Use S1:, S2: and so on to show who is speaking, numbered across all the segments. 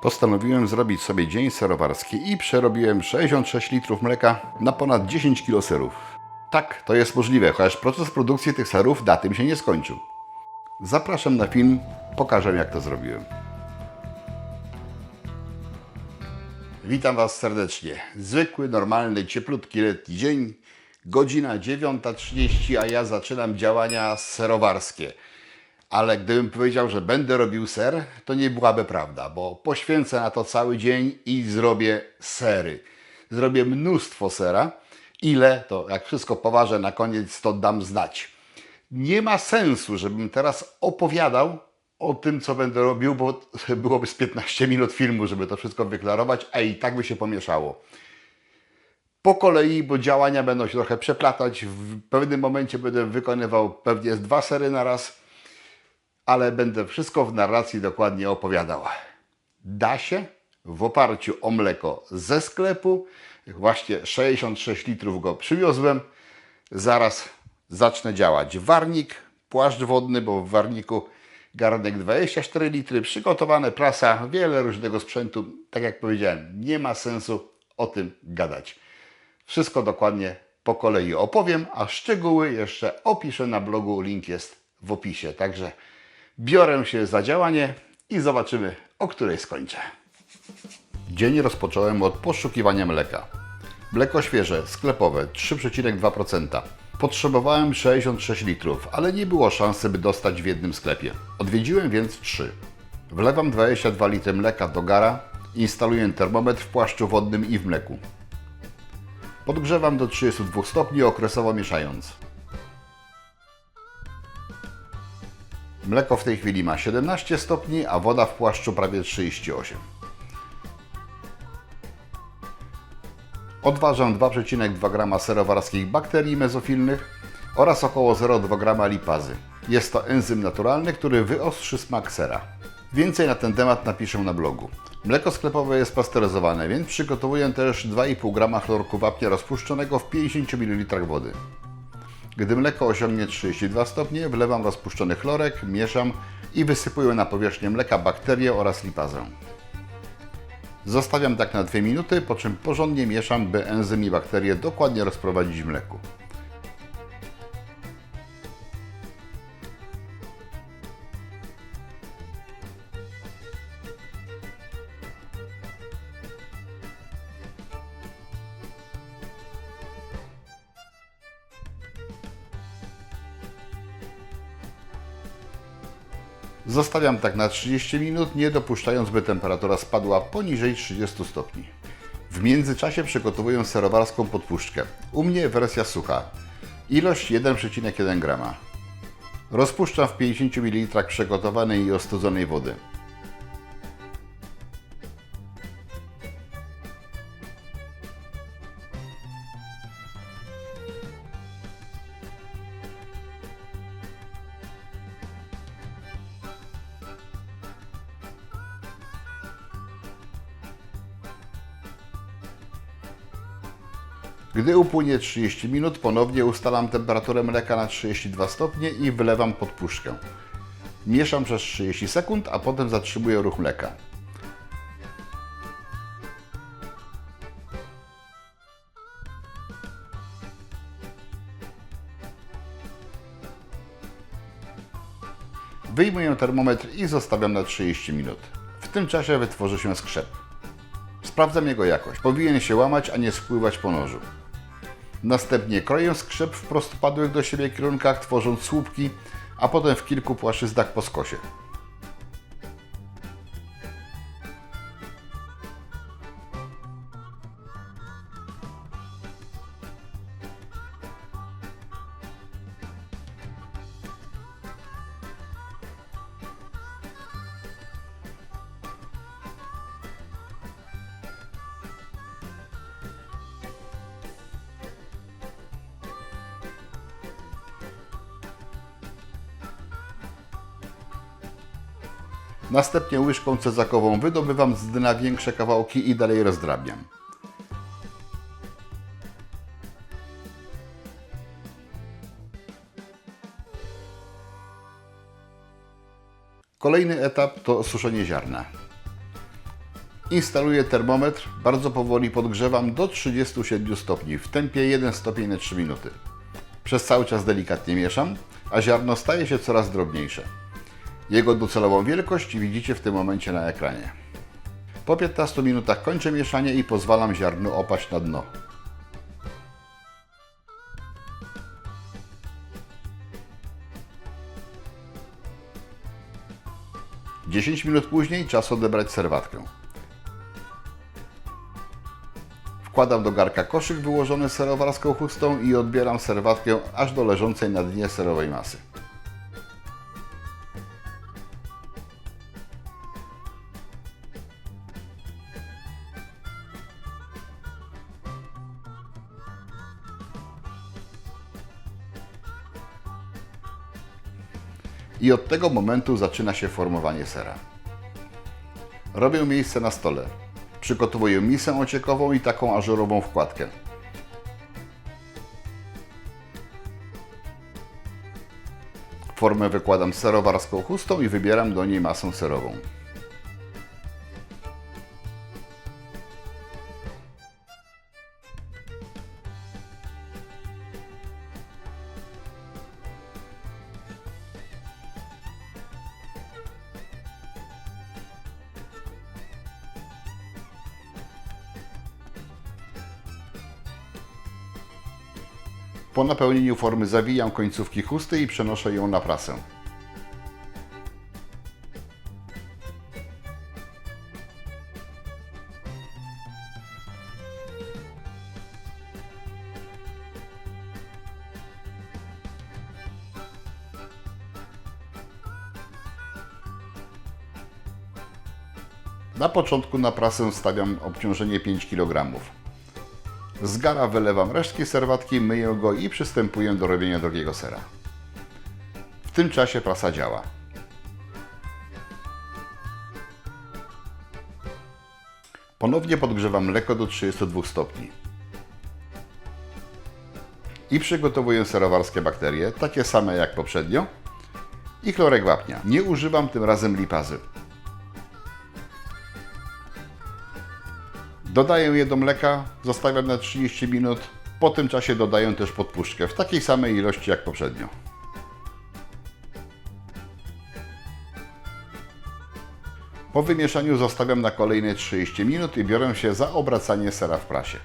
S1: Postanowiłem zrobić sobie dzień serowarski i przerobiłem 66 litrów mleka na ponad 10 kg serów. Tak, to jest możliwe, chociaż proces produkcji tych serów na tym się nie skończył. Zapraszam na film, pokażę jak to zrobiłem. Witam Was serdecznie. Zwykły, normalny, cieplutki letni dzień, godzina 9.30, a ja zaczynam działania serowarskie. Ale gdybym powiedział, że będę robił ser, to nie byłaby prawda, bo poświęcę na to cały dzień i zrobię sery. Zrobię mnóstwo sera. Ile, to jak wszystko poważę na koniec, to dam znać. Nie ma sensu, żebym teraz opowiadał o tym, co będę robił, bo byłoby z 15 minut filmu, żeby to wszystko wyklarować, a i tak by się pomieszało. Po kolei, bo działania będą się trochę przeplatać. W pewnym momencie będę wykonywał pewnie z dwa sery na raz, ale będę wszystko w narracji dokładnie opowiadał. Da się w oparciu o mleko ze sklepu. Właśnie 66 litrów go przywiozłem. Zaraz zacznę działać. Warnik, płaszcz wodny, bo w warniku garnek 24 litry, przygotowane prasa, wiele różnego sprzętu. Tak jak powiedziałem, nie ma sensu o tym gadać. Wszystko dokładnie po kolei opowiem, a szczegóły jeszcze opiszę na blogu. Link jest w opisie. Także biorę się za działanie i zobaczymy, o której skończę. Dzień rozpocząłem od poszukiwania mleka. Mleko świeże, sklepowe, 3,2%. Potrzebowałem 66 litrów, ale nie było szansy, by dostać w jednym sklepie. Odwiedziłem więc trzy. Wlewam 22 litry mleka do gara, instaluję termometr w płaszczu wodnym i w mleku. Podgrzewam do 32 stopni, okresowo mieszając. Mleko w tej chwili ma 17 stopni, a woda w płaszczu prawie 38. Odważę 2,2 g serowarskich bakterii mezofilnych oraz około 0,2 g lipazy. Jest to enzym naturalny, który wyostrzy smak sera. Więcej na ten temat napiszę na blogu. Mleko sklepowe jest pasteryzowane, więc przygotowuję też 2,5 g chlorku wapnia rozpuszczonego w 50 ml wody. Gdy mleko osiągnie 32 stopnie, wlewam rozpuszczony chlorek, mieszam i wysypuję na powierzchnię mleka bakterie oraz lipazę. Zostawiam tak na 2 minuty, po czym porządnie mieszam, by enzym i bakterie dokładnie rozprowadzić w mleku. Zostawiam tak na 30 minut, nie dopuszczając, by temperatura spadła poniżej 30 stopni. W międzyczasie przygotowuję serowarską podpuszczkę. U mnie wersja sucha. Ilość 1,1 g. Rozpuszczam w 50 ml przygotowanej i ostudzonej wody. Gdy upłynie 30 minut, ponownie ustalam temperaturę mleka na 32 stopnie i wylewam podpuszczkę. Mieszam przez 30 sekund, a potem zatrzymuję ruch mleka. Wyjmuję termometr i zostawiam na 30 minut. W tym czasie wytworzy się skrzep. Sprawdzam jego jakość. Powinien się łamać, a nie spływać po nożu. Następnie kroję skrzep w prostopadłych do siebie kierunkach, tworząc słupki, a potem w kilku płaszczyznach po skosie. Następnie łyżką cezakową wydobywam z dna większe kawałki i dalej rozdrabniam. Kolejny etap to suszenie ziarna. Instaluję termometr, bardzo powoli podgrzewam do 37 stopni w tempie 1 stopień na 3 minuty. Przez cały czas delikatnie mieszam, a ziarno staje się coraz drobniejsze. Jego docelową wielkość widzicie w tym momencie na ekranie. Po 15 minutach kończę mieszanie i pozwalam ziarnu opaść na dno. Dziesięć minut później czas odebrać serwatkę. Wkładam do garka koszyk wyłożony serowarską chustą i odbieram serwatkę aż do leżącej na dnie serowej masy. I od tego momentu zaczyna się formowanie sera. Robię miejsce na stole. Przygotowuję misę ociekową i taką ażurową wkładkę. Formę wykładam serowarską chustą i wybieram do niej masę serową. Po napełnieniu formy zawijam końcówki chusty i przenoszę ją na prasę. Na początku na prasę stawiam obciążenie 5 kg. Z gara wylewam resztki serwatki, myję go i przystępuję do robienia drugiego sera. W tym czasie prasa działa. Ponownie podgrzewam mleko do 32 stopni. I przygotowuję serowarskie bakterie, takie same jak poprzednio. I chlorek wapnia. Nie używam tym razem lipazy. Dodaję je do mleka, zostawiam na 30 minut. Po tym czasie dodaję też podpuszczkę w takiej samej ilości jak poprzednio. Po wymieszaniu zostawiam na kolejne 30 minut i biorę się za obracanie sera w prasie.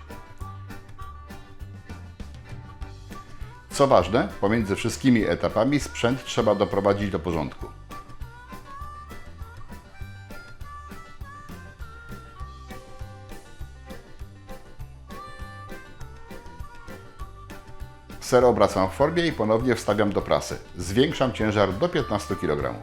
S1: Co ważne, pomiędzy wszystkimi etapami sprzęt trzeba doprowadzić do porządku. Ser obracam w formie i ponownie wstawiam do prasy. Zwiększam ciężar do 15 kg.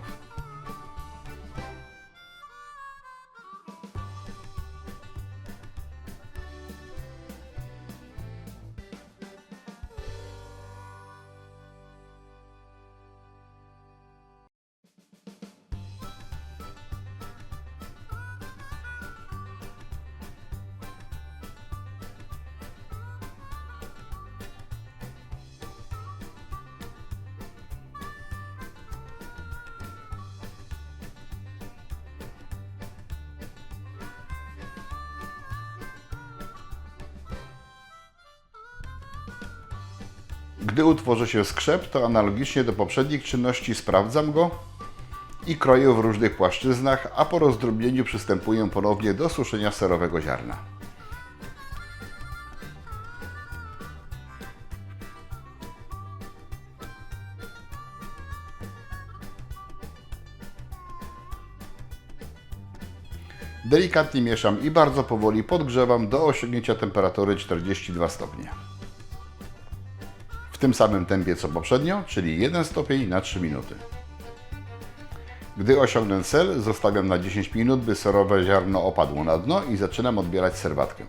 S1: Gdy utworzy się skrzep, to analogicznie do poprzednich czynności sprawdzam go i kroję w różnych płaszczyznach, a po rozdrobnieniu przystępuję ponownie do suszenia serowego ziarna. Delikatnie mieszam i bardzo powoli podgrzewam do osiągnięcia temperatury 42 stopnie. W tym samym tempie co poprzednio, czyli 1 stopień na 3 minuty. Gdy osiągnę cel, zostawiam na 10 minut, by serowe ziarno opadło na dno i zaczynam odbierać serwatkę.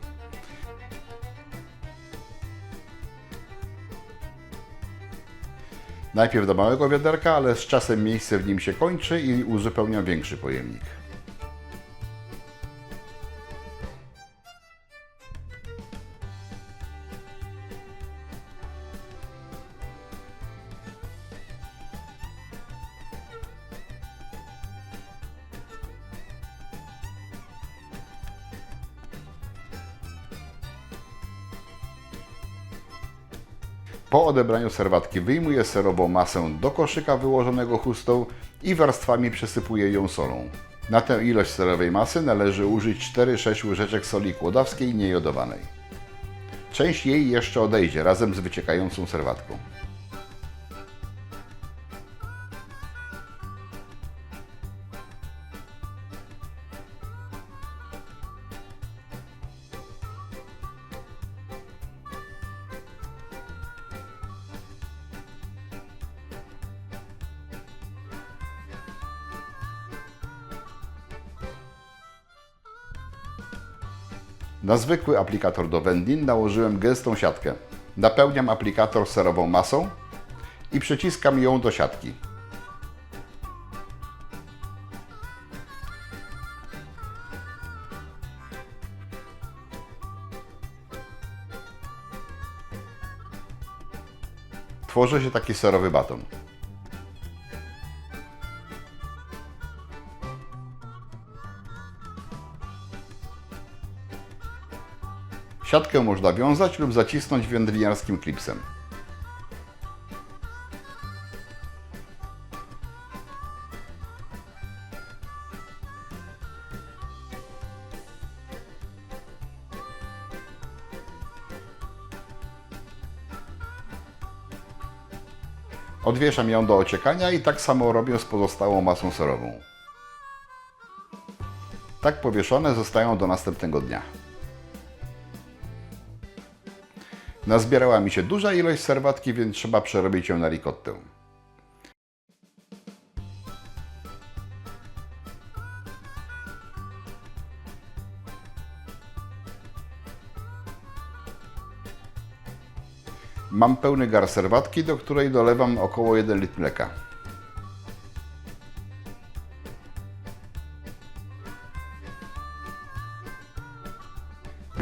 S1: Najpierw do małego wiaderka, ale z czasem miejsce w nim się kończy i uzupełniam większy pojemnik. Odebraniu serwatki wyjmuję serową masę do koszyka wyłożonego chustą i warstwami przesypuję ją solą. Na tę ilość serowej masy należy użyć 4-6 łyżeczek soli kłodawskiej niejodowanej. Część jej jeszcze odejdzie razem z wyciekającą serwatką. Na zwykły aplikator do wędlin nałożyłem gęstą siatkę. Napełniam aplikator serową masą i przyciskam ją do siatki. Tworzy się taki serowy baton. Siatkę można wiązać lub zacisnąć wędliniarskim klipsem. Odwieszam ją do ociekania i tak samo robię z pozostałą masą serową. Tak powieszone zostają do następnego dnia. Nazbierała mi się duża ilość serwatki, więc trzeba przerobić ją na ricottę. Mam pełny gar serwatki, do której dolewam około 1 litr mleka.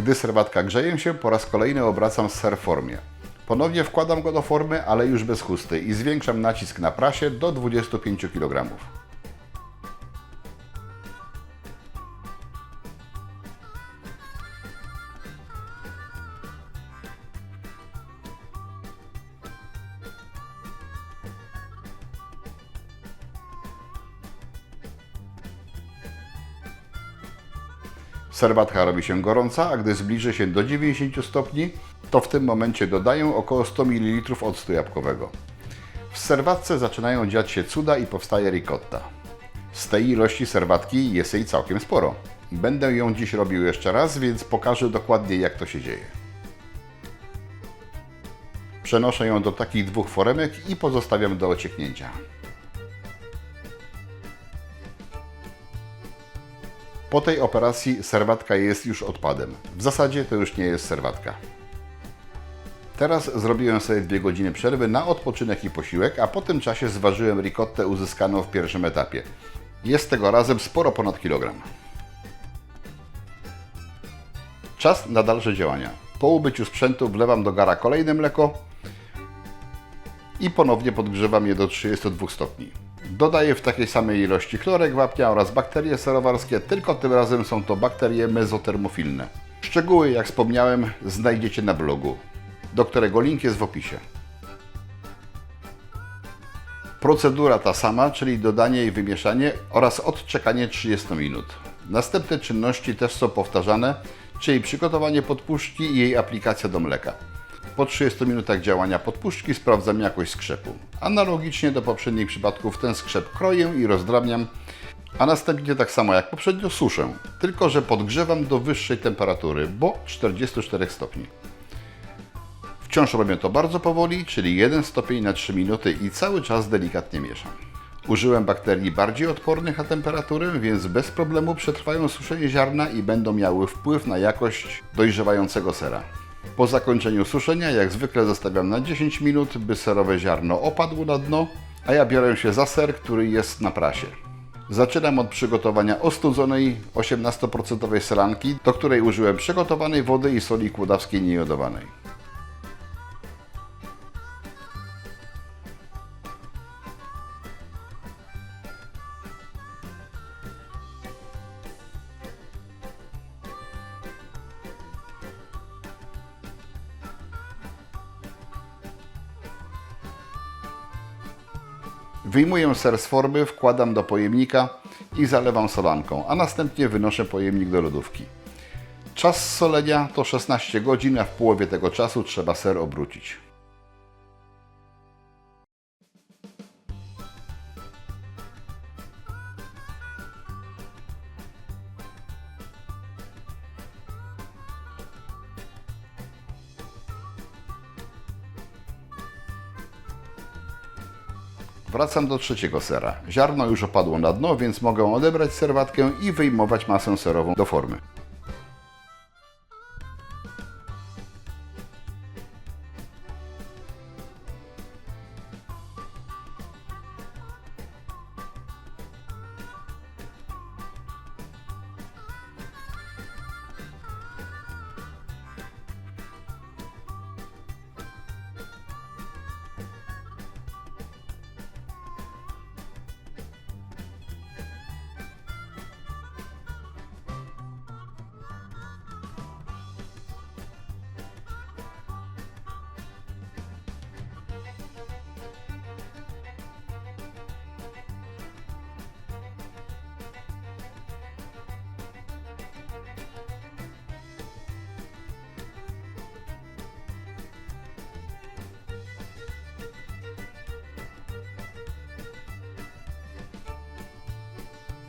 S1: Gdy serwatka grzeje się, po raz kolejny obracam ser w formie. Ponownie wkładam go do formy, ale już bez chusty i zwiększam nacisk na prasie do 25 kg. Serwatka robi się gorąca, a gdy zbliży się do 90 stopni, to w tym momencie dodaję około 100 ml octu jabłkowego. W serwatce zaczynają dziać się cuda i powstaje ricotta. Z tej ilości serwatki jest jej całkiem sporo. Będę ją dziś robił jeszcze raz, więc pokażę dokładnie jak to się dzieje. Przenoszę ją do takich dwóch foremek i pozostawiam do ocieknięcia. Po tej operacji serwatka jest już odpadem. W zasadzie to już nie jest serwatka. Teraz zrobiłem sobie dwie godziny przerwy na odpoczynek i posiłek, a po tym czasie zważyłem ricottę uzyskaną w pierwszym etapie. Jest tego razem sporo ponad kilogram. Czas na dalsze działania. Po ubyciu sprzętu wlewam do gara kolejne mleko i ponownie podgrzewam je do 32 stopni. Dodaję w takiej samej ilości chlorek wapnia oraz bakterie serowarskie, tylko tym razem są to bakterie mezotermofilne. Szczegóły, jak wspomniałem, znajdziecie na blogu, do którego link jest w opisie. Procedura ta sama, czyli dodanie i wymieszanie oraz odczekanie 30 minut. Następne czynności też są powtarzane, czyli przygotowanie podpuszczki i jej aplikacja do mleka. Po 30 minutach działania podpuszczki sprawdzam jakość skrzepu. Analogicznie do poprzednich przypadków ten skrzep kroję i rozdrabniam, a następnie tak samo jak poprzednio suszę, tylko że podgrzewam do wyższej temperatury, bo 44 stopni. Wciąż robię to bardzo powoli, czyli 1 stopień na 3 minuty i cały czas delikatnie mieszam. Użyłem bakterii bardziej odpornych na temperaturę, więc bez problemu przetrwają suszenie ziarna i będą miały wpływ na jakość dojrzewającego sera. Po zakończeniu suszenia, jak zwykle zostawiam na 10 minut, by serowe ziarno opadło na dno, a ja biorę się za ser, który jest na prasie. Zaczynam od przygotowania ostudzonej 18% selanki, do której użyłem przygotowanej wody i soli kłodawskiej niejodowanej. Wyjmuję ser z formy, wkładam do pojemnika i zalewam solanką, a następnie wynoszę pojemnik do lodówki. Czas solenia to 16 godzin, a w połowie tego czasu trzeba ser obrócić. Wracam do trzeciego sera. Ziarno już opadło na dno, więc mogę odebrać serwatkę i wyjmować masę serową do formy.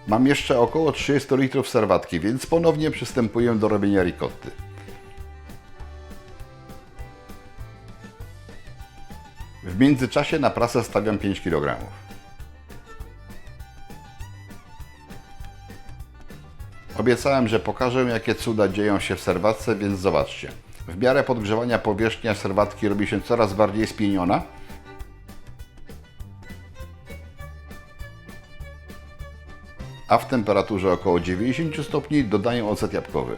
S1: Mam jeszcze około 30 litrów serwatki, więc ponownie przystępuję do robienia ricotty. W międzyczasie na prasę stawiam 5 kg. Obiecałem, że pokażę jakie cuda dzieją się w serwatce, więc zobaczcie. W miarę podgrzewania powierzchnia serwatki robi się coraz bardziej spieniona, a w temperaturze około 90 stopni dodaję ocet jabłkowy.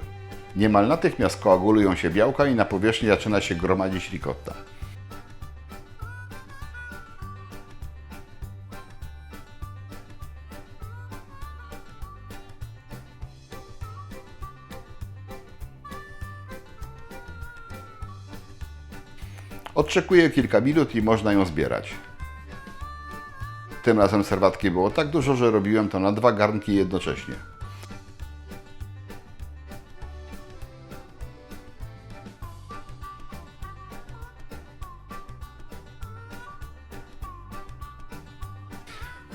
S1: Niemal natychmiast koagulują się białka i na powierzchni zaczyna się gromadzić ricotta. Odczekuję kilka minut i można ją zbierać. Tym razem serwatki było tak dużo, że robiłem to na dwa garnki jednocześnie.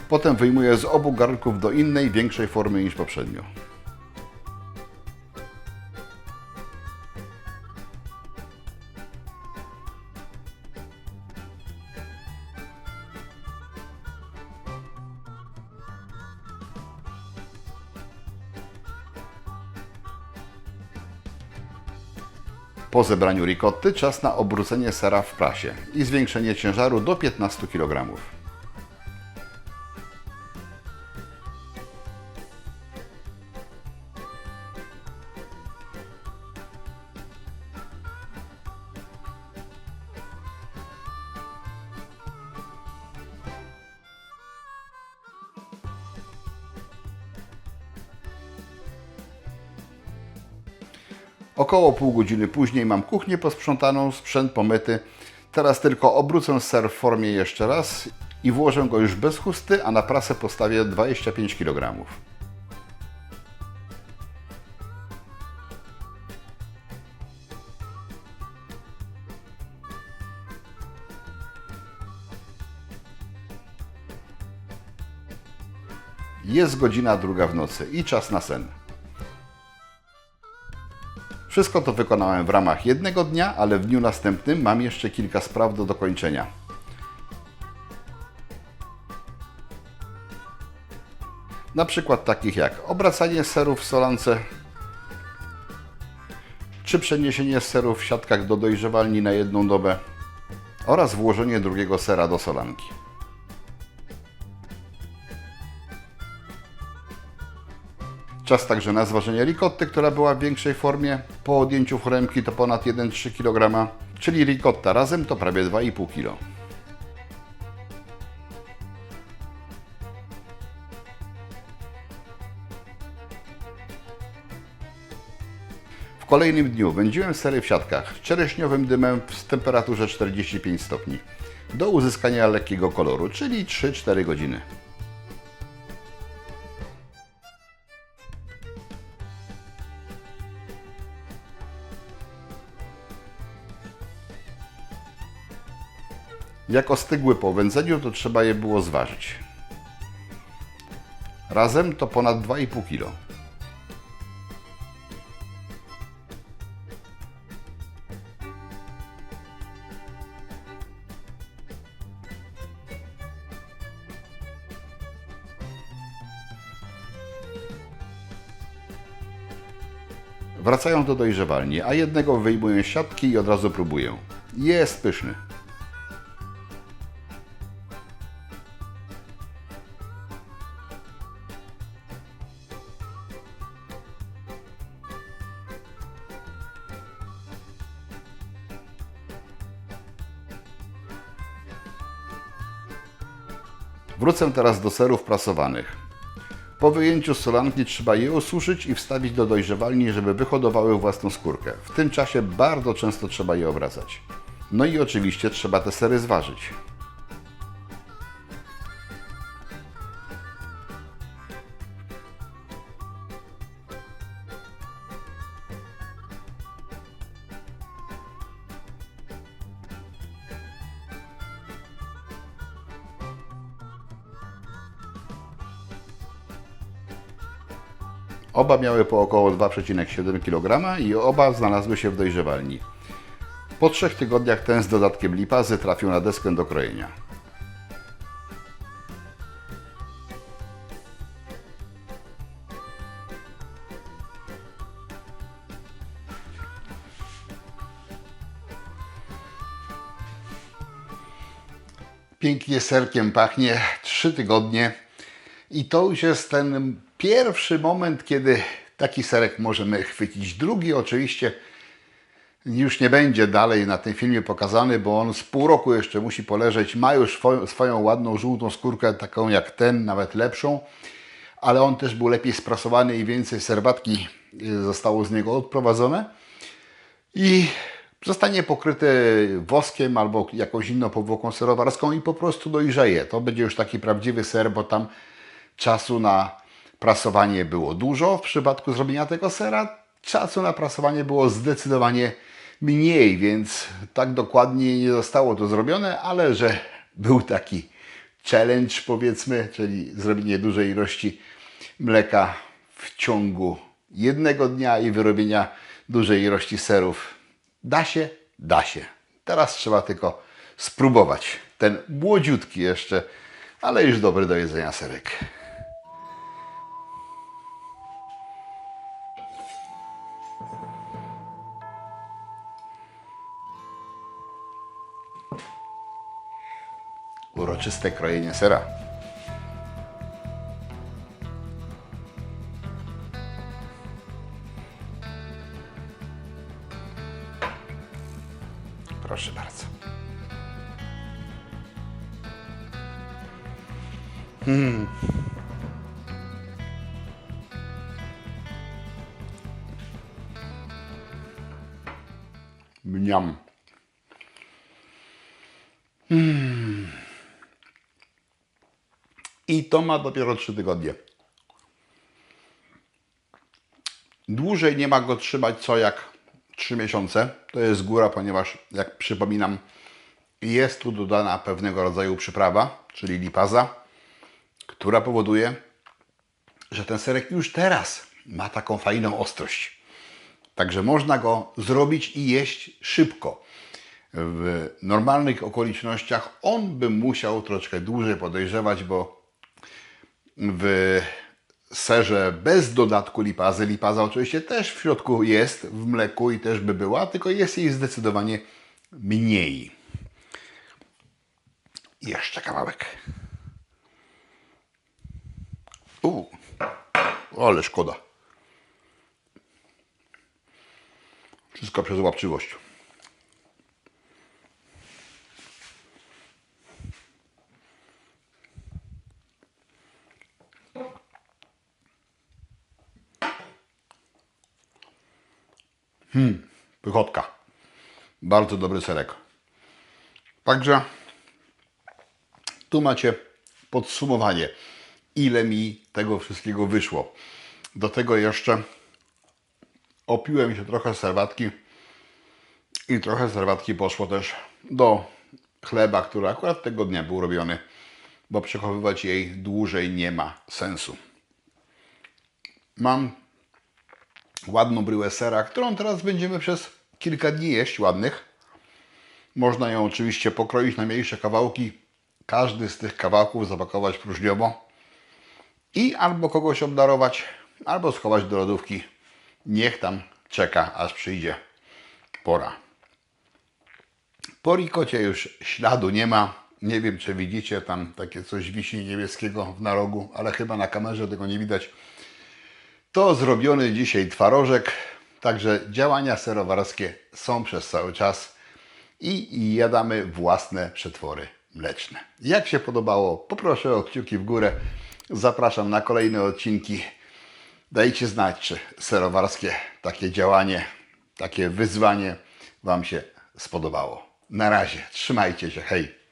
S1: Potem wyjmuję z obu garnków do innej, większej formy niż poprzednio. Po zebraniu ricotty czas na obrócenie sera w prasie i zwiększenie ciężaru do 15 kg. Około pół godziny później mam kuchnię posprzątaną, sprzęt pomyty. Teraz tylko obrócę ser w formie jeszcze raz i włożę go już bez chusty, a na prasę postawię 25 kg. Jest godzina druga w nocy i czas na sen. Wszystko to wykonałem w ramach jednego dnia, ale w dniu następnym mam jeszcze kilka spraw do dokończenia. Na przykład takich jak obracanie serów w solance, czy przeniesienie serów w siatkach do dojrzewalni na jedną dobę oraz włożenie drugiego sera do solanki. Czas także na zważenie ricotty, która była w większej formie. Po odjęciu foremki to ponad 1,3 kg, czyli ricotta razem to prawie 2,5 kg. W kolejnym dniu wędziłem sery w siatkach czereśniowym dymem w temperaturze 45 stopni. do uzyskania lekkiego koloru, czyli 3-4 godziny. Jak ostygły po wędzeniu, to trzeba je było zważyć. Razem to ponad 2,5 kg. Wracają do dojrzewalni, a jednego wyjmuję z siatki i od razu próbuję. Jest pyszny. Wrócę teraz do serów prasowanych. Po wyjęciu z solanki trzeba je osuszyć i wstawić do dojrzewalni, żeby wyhodowały własną skórkę. W tym czasie bardzo często trzeba je obracać. No i oczywiście trzeba te sery zważyć. Oba miały po około 2,7 kg i oba znalazły się w dojrzewalni. Po trzech tygodniach ten z dodatkiem lipazy trafił na deskę do krojenia. Pięknie serkiem pachnie, trzy tygodnie. I to już jest ten pierwszy moment, kiedy taki serek możemy chwycić. Drugi oczywiście już nie będzie dalej na tym filmie pokazany, bo on z pół roku jeszcze musi poleżeć. Ma już swoją, ładną, żółtą skórkę, taką jak ten, nawet lepszą. Ale on też był lepiej sprasowany i więcej serwatki y, zostało z niego odprowadzone. I zostanie pokryty woskiem albo jakąś inną powłoką serowarską i po prostu dojrzeje. To będzie już taki prawdziwy ser, bo tam czasu na prasowanie było dużo. W przypadku zrobienia tego sera czasu na prasowanie było zdecydowanie mniej, więc tak dokładnie nie zostało to zrobione, ale że był taki challenge powiedzmy, czyli zrobienie dużej ilości mleka w ciągu jednego dnia i wyrobienia dużej ilości serów. Da się? Da się. Teraz trzeba tylko spróbować. Ten młodziutki jeszcze, ale już dobry do jedzenia serek. Uroczyste krojenie sera. Proszę bardzo. Mniam. I to ma dopiero 3 tygodnie. Dłużej nie ma go trzymać co jak 3 miesiące. To jest góra, ponieważ jak przypominam, jest tu dodana pewnego rodzaju przyprawa, czyli lipaza, która powoduje, że ten serek już teraz ma taką fajną ostrość. Także można go zrobić i jeść szybko. W normalnych okolicznościach on by musiał troszkę dłużej podejrzewać, bo w serze bez dodatku lipazy, lipaza oczywiście też w środku jest, w mleku i też by była, tylko jest jej zdecydowanie mniej. Jeszcze kawałek. U, ale szkoda. Wszystko przez łapczywość. Hmm, pychotka. Bardzo dobry serek. Także Tu macie podsumowanie, ile mi tego wszystkiego wyszło. Do tego jeszcze opiłem się trochę serwatki i trochę serwatki poszło też do chleba, który akurat tego dnia był robiony, bo przechowywać jej dłużej nie ma sensu. Mam ładną bryłę sera, którą teraz będziemy przez kilka dni jeść ładnych. Można ją oczywiście pokroić na mniejsze kawałki, każdy z tych kawałków zapakować próżniowo i albo kogoś obdarować, albo schować do lodówki. Niech tam czeka, aż przyjdzie pora. Po rikocie już śladu nie ma. Nie wiem, czy widzicie, tam takie coś wisi niebieskiego w narogu, ale chyba na kamerze tego nie widać. To zrobiony dzisiaj twarożek, także działania serowarskie są przez cały czas i jadamy własne przetwory mleczne. Jak się podobało, poproszę o kciuki w górę. Zapraszam na kolejne odcinki. Dajcie znać, czy serowarskie takie działanie, takie wyzwanie Wam się spodobało. Na razie, trzymajcie się, hej!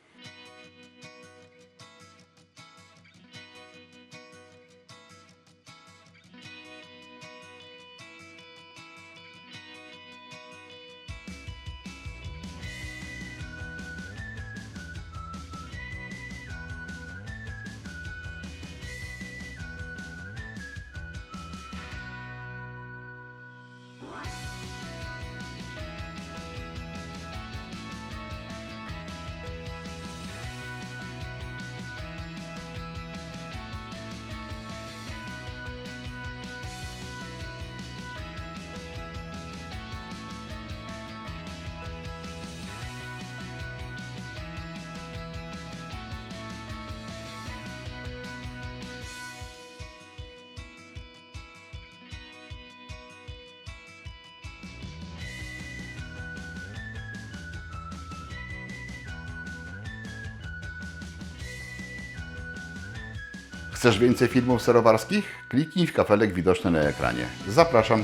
S1: Chcesz więcej filmów serowarskich? Kliknij w kafelek widoczny na ekranie. Zapraszam.